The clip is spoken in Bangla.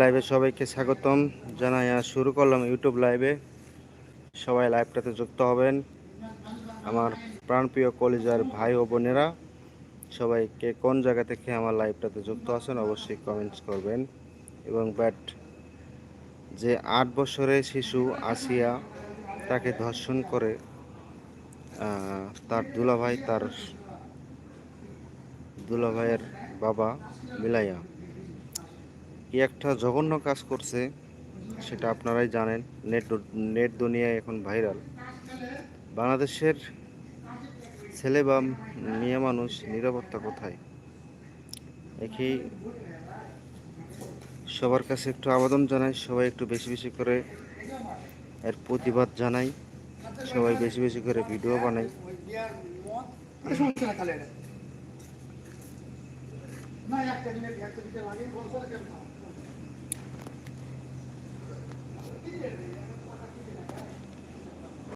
লাইভে সবাইকে স্বাগতম। জানাই শুরু করলাম ইউটিউব লাইভে সবাই লাইভটাতে যুক্ত হবেন। আমার প্রাণপ্রিয় কলেজার ভাই ও বোনেরা সবাইকে কোন জায়গা থেকে আমার লাইভটাতে যুক্ত আছেন অবশ্যই কমেন্টস করবেন। এবং ব্যাট, যে আট বছরের শিশু আসিয়া তাকে ধর্ষণ করে তার দুলাভাই, তার দুলাভাইয়ের বাবা মিলাইয়া কি একটা জঘন্য কাজ করছে, সেটা আপনারাই জানেন, নেট নেট দুনিয়ায় এখন ভাইরাল। বাংলাদেশের ছেলে বা মেয়ে মানুষ নিরাপত্তা কোথায়? একই সবার কাছে একটু আবেদন জানাই, সবাই একটু বেশি বেশি করে এর প্রতিবাদ জানাই, সবাই বেশি বেশি করে ভিডিও বানাই। না, একটা দিনের একটা দিনের আগে